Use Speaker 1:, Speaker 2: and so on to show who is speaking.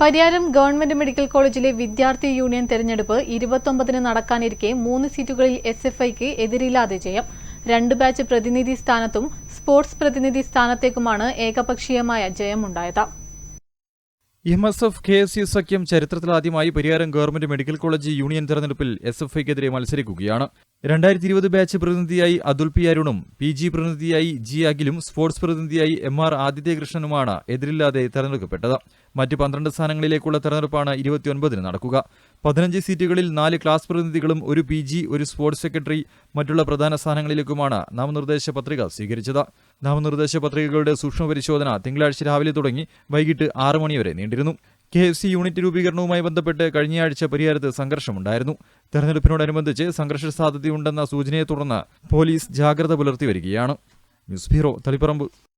Speaker 1: Pariyaram government medical കോളേജിലെ വിദ്യാർത്ഥി union തെരഞ്ഞെടുപ്പ് ഇരുപത്തൊമ്പതിന് നടക്കാനിരിക്കെ മൂന്ന് സീറ്റുകളിൽ എസ് എഫ് ഐക്ക് എതിരില്ലാതെ ജയം. രണ്ട് ബാച്ച് പ്രതിനിധി സ്ഥാനത്തും സ്പോർട്സ് പ്രതിനിധി സ്ഥാനത്തേക്കുമാണ് ഏകപക്ഷീയമായ ജയമുണ്ടായത്.
Speaker 2: M S F K S U സഖ്യം ചരിത്രത്തിലാദ്യമായി Pariyaram government medical college union തെരഞ്ഞെടുപ്പിൽ എസ് എഫ് ഐക്കെതിരെ മത്സരിക്കുകയാണ്. രണ്ടായിരത്തി ഇരുപത് ബാച്ച് പ്രതിനിധിയായി അതുൽ പി അരുണും പി ജി പ്രതിനിധിയായി ജി അഖിലും സ്പോർട്സ് പ്രതിനിധിയായി എം ആർ ആദിത്യകൃഷ്ണനുമാണ് എതിരില്ലാതെ തെരഞ്ഞെടുക്കപ്പെട്ടത്. മറ്റ് പന്ത്രണ്ട് സ്ഥാനങ്ങളിലേക്കുള്ള തെരഞ്ഞെടുപ്പാണ് ഇരുപത്തിയൊൻപതിന് നടക്കുക. പതിനഞ്ച് സീറ്റുകളിൽ നാല് ക്ലാസ് പ്രതിനിധികളും ഒരു പി ഒരു സ്പോർട്സ് സെക്രട്ടറി മറ്റുള്ള പ്രധാന സ്ഥാനങ്ങളിലേക്കുമാണ് നാമനിർദ്ദേശ പത്രിക സ്വീകരിച്ചത്. നാമനിർദ്ദേശ പത്രികകളുടെ സൂക്ഷ്മ പരിശോധന തിങ്കളാഴ്ച രാവിലെ തുടങ്ങി വൈകിട്ട് ആറ് മണിവരെ നീണ്ടിരുന്നു. കെ എഫ് സി യൂണിറ്റ് രൂപീകരണവുമായി ബന്ധപ്പെട്ട് കഴിഞ്ഞയാഴ്ച പരിഹാരത്ത് സംഘർഷമുണ്ടായിരുന്നു. തെരഞ്ഞെടുപ്പിനോടനുബന്ധിച്ച് സംഘർഷ സാധ്യതയുണ്ടെന്ന സൂചനയെ തുടർന്ന് പോലീസ് ജാഗ്രത പുലർത്തി വരികയാണ്. News bureau Taliparamba.